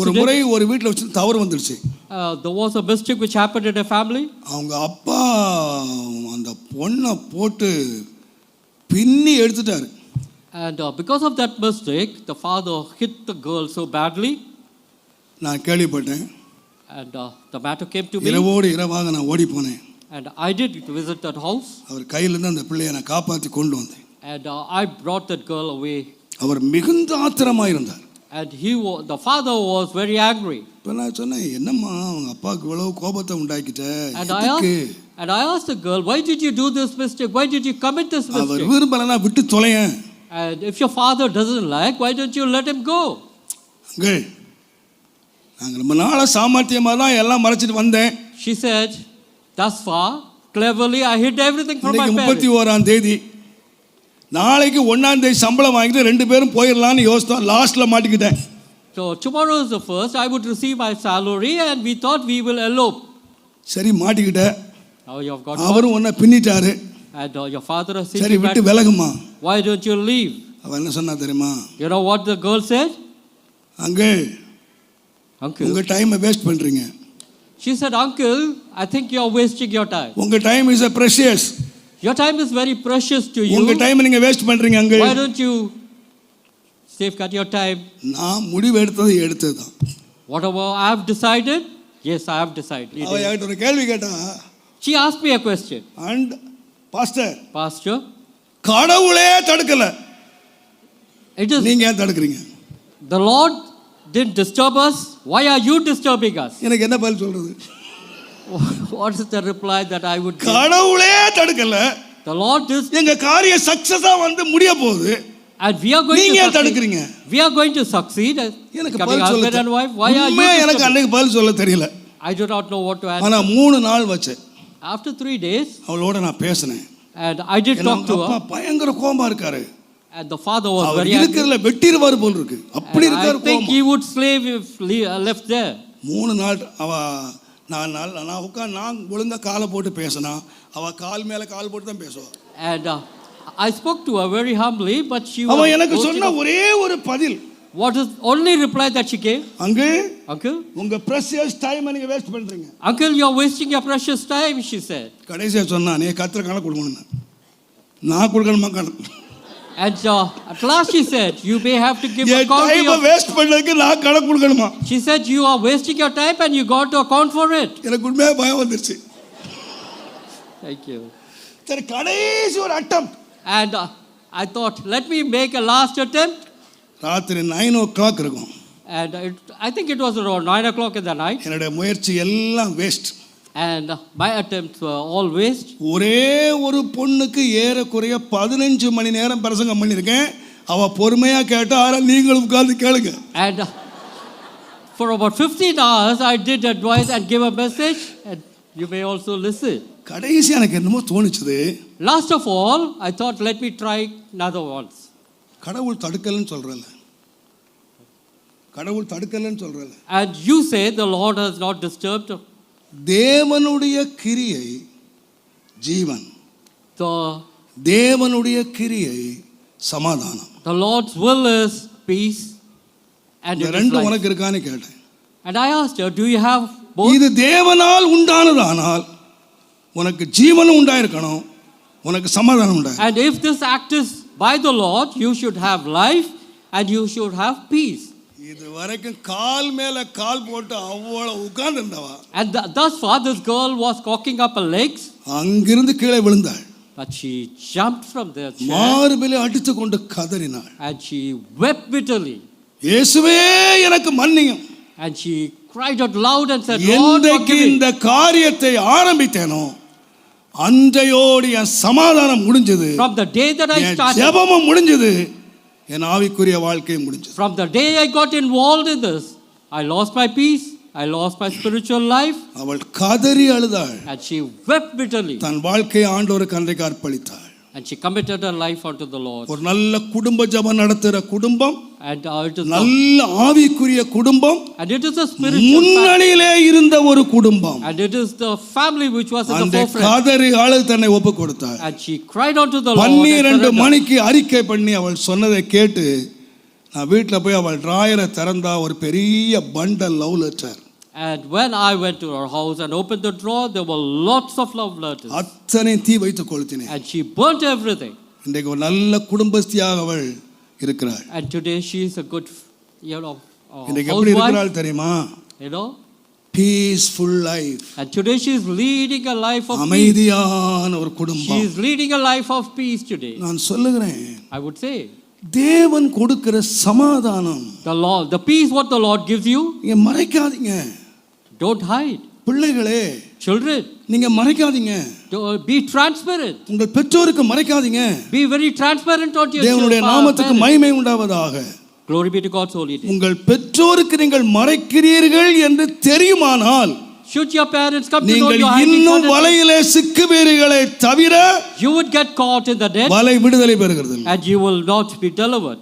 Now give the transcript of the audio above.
ஒரு. முறை ஒரு வீட்டில் வச்சு தவறு வந்துடுச்சு Uh, there was a mistake which happened in a family. அவங்க அப்பா அந்த பொண்ணை போட்டு பின்னி எடுத்துட்டாரு And uh, because of that mistake, the father hit the girl so badly. நான் கேள்விப்பட்டேன் And uh, the matter came to me. இரவோடு இரவாக நான் ஓடி போனேன் And I did visit that house. அவர் கையிலேருந்து அந்த பிள்ளையை நான் காப்பாற்றி கொண்டு வந்தேன் And uh, I brought that girl away. அவர் மிகுந்த ஆத்திரமாக இருந்தார் And he wa- the father was very angry. இப்போ நான் சொன்னேன் என்னம்மா அவங்க அப்பாவுக்கு இவ்வளவு கோபத்தை உண்டாக்கிட்ட And I எதுக்கு asked, and I asked the girl, why did you do this mistake? Why did you commit this our mistake? விரும்பலைன்னா விட்டு தொலையேன் And if your father doesn't like, why don't you let him go? அங்கே நாங்கள் ரொம்ப நாளாக சாமர்த்தியமாக தான் எல்லாம் மறைச்சிட்டு வந்தேன் She said, thus far, cleverly, I hid everything from my இன்னைக்கு முப்பத்தி parents. ஓராம் தேதி நாளைக்கு ஒன்றாம் தேதி சம்பளம் வாங்கிட்டு ரெண்டு பேரும் போயிடலான்னு யோசித்தோம் லாஸ்ட்டில் மாட்டிக்கிட்டேன் So tomorrow is the first. I would receive my salary, and we thought we will elope. சரி மாட்டிக்கிட்டேன் அவரும் ஒன்றை பின்னிட்டாரு uh, father has said, சரி விட்டு. விலகுமா why don't you leave? அவன் என்ன சொன்னா தெரியுமா You know what the girl said? அங்கே Uncle. உங்கள் டைமை வேஸ்ட் பண்ணுறீங்க She said, Uncle, I think you are wasting your time. உங்கள் time is a precious Your time is very precious to you. உங்கள் டைமை நீங்கள் வேஸ்ட் பண்ணுறீங்க அங்கே Why don't you safeguard your time? நான் முடிவு எடுத்தது எடுத்தது தான் Whatever I have decided, yes, I have decided. அவன் என்கிட்ட ஒரு கேள்வி கேட்டா She asked me a question, and pastor Pastor. கடவுளே தடுக்கல It is நீங்க ஏன் தடுக்கிறீங்க the Lord didn't disturb us. Why are you disturbing us? எனக்கு என்ன பதில் சொல்றது what is the reply that I would give? கடவுளே தடுக்கல The Lord is, எங்க காரியம் சக்சஸா வந்து முடிய போகுது and we are going நீங்க to ஏன். தடுக்கிறீங்க We are going to succeed எனக்கு பதில் சொல்ல wife. Why are you எனக்கு? அன்னைக்கு பதில் சொல்ல தெரியல I do not know what to answer. ஆனா மூணு நாள் வச்சேன் After three days, அவளோட நான் பேசினேன் and I did talk to her, பயங்கர கோபமா இருக்காரு and the father was very angry. இருக்கிறதுல வெட்டிடுவார் போல் இருக்கு அப்படி And I இருக்காரு think கோபம் he would slave if le- uh, left there. மூணு நாள் அவ நான் நாள் நான் உட்காந்து நான் ஒழுங்கா காலை போட்டு பேசினா அவ கால் மேல கால் போட்டு தான் பேசுவா And uh, I spoke to her very humbly, but she was. அவன் எனக்கு boasting சொன்ன of- ஒரே ஒரு பதில் What is only reply that she gave? அங்கு Uncle, உங்க ப்ரெஷியஸ் டைம் நீங்க வேஸ்ட் பண்றீங்க Uncle, you're wasting your precious time, she said. கடைசியா சொன்னா நீ கத்திர கணக்கு கொடுக்கணும் நான் கொடுக்கணுமா கணக்கு And uh, at last she said, You may have to give என் account. to டைமை Your... வேஸ்ட் பண்ணதுக்கு நான் கணக்கு கொடுக்கணுமா She said, You are wasting your time and you got to account for it. எனக்கு உண்மையாக பயம் வந்துருச்சு Thank you. சரி கடைசி ஒரு attempt And uh, I thought, Let me make a last attempt. ராத்திரி நைன் ஓ கிளாக் இருக்கும் And it, I think it was around 9 o'clock in the night. என்னுடைய முயற்சி எல்லாம் waste And uh, my attempts were all waste. ஒரே ஒரு பொண்ணுக்கு ஏறக்குறைய பதினஞ்சு மணி நேரம் பிரசங்கம் பண்ணியிருக்கேன் அவ பொறுமையா கேட்டா ஆனா நீங்களும் உட்கார்ந்து கேளுங்க And uh, for about 15 hours, I did advise and give a message, and you may also listen. கடைசி எனக்கு என்னமோ தோணுச்சுது Last of all, I thought, let me try another once. கடவுள் தடுக்கலன்னு சொல்றல கடவுள் தடுக்கலன்னு சொல்றல And you say the Lord has not disturbed தேவனுடைய கிரியை ஜீவன் the தேவனுடைய கிரியை சமாதானம் the Lord's will is peace and இந்த it is ரெண்டு. உனக்கு இருக்கான்னு கேட்டேன் And I asked her, do you have both? இது தேவனால் உண்டானதானால் உனக்கு ஜீவனும் உண்டாயிருக்கணும் உனக்கு சமாதானம் உண்டாயிருக்கணும் And if this act is by the Lord, you should have life and you should have peace. இது வரைக்கும் கால் மேல கால் போட்டு அவ்வளவு உட்கார்ந்து இருந்தவா And th- thus far, this girl was cocking up her legs, அங்கிருந்து கீழே விழுந்தாள் but she jumped from there chair மார்பிலே அடித்து கொண்டு கதறினாள் and she wept bitterly. இயேசுவே எனக்கு மன்னியும் And she cried out loud and said, Lord, forgive. இந்த காரியத்தை ஆரம்பித்தேனோ அன்றையோடு என் சமாதானம் முடிஞ்சது From the day that I started, ஜெபமும் முடிஞ்சது என் ஆவிக்குரிய வாழ்க்கை முடிஞ்சது from the day I got involved in this, I lost my peace, I lost my spiritual life, அவள் கதறி அழுதாள் and she wept bitterly. தன் வாழ்க்கையை ஆண்டவருக்கு அன்றைக்கு அர்ப்பணித்தாள் And she committed her life unto the Lord. ஒரு நல்ல குடும்ப ஜெபம் நடத்துகிற குடும்பம் And uh, it is நல்ல ஆவிக்குரிய குடும்பம் and it is a spiritual. முன்னணியிலே இருந்த ஒரு குடும்பம் And it is the family which was in the forefront. கதறி அழுது தன்னை ஒப்பு கொடுத்தாள் And she cried unto the Lord. and பன்னிரண்டு surrendered. மணிக்கு அறிக்கை பண்ணி அவள் சொன்னதை கேட்டு நான் வீட்டில் போய் அவள் டிராயரை திறந்தா ஒரு பெரிய bundle love letter And when I went to her house and opened the drawer, there were lots of love letters. அத்தனை தீ வைத்து கொளுத்தினேன் And she burnt everything. இன்றைக்கு ஒரு நல்ல குடும்பஸ்தியாக அவள் இருக்கிறாள் And today she is a good, you know, uh, இன்றைக்கு எப்படி housewife. இருக்கிறாள் தெரியுமா You know? Peaceful life And today she is leading a life of peace. அமைதியான ஒரு She குடும்பம் is leading a life of peace today. நான் சொல்லுகிறேன் I would say. தேவன் கொடுக்கிற சமாதானம் The Lord, the peace what the Lord gives you, நீங்க மறைக்காதீங்க don't hide. பிள்ளைகளே Children, நீங்க மறைக்காதீங்க be transparent. உங்கள் பெற்றோருக்கு மறைக்காதீங்க Be very transparent on your தேவனுடைய நாமத்துக்கு. மகிமை உண்டாவதாக Glory be to God's holy name. உங்கள் பெற்றோருக்கு நீங்கள் மறைக்கிறீர்கள் என்று தெரியுமானால் Should your parents come to know நீங்கள் you hiding இன்னும் வலையிலே சிக்குவீர்களே தவிர you would get caught in the net வலை விடுதலை பெறுகிறது and you will not be delivered.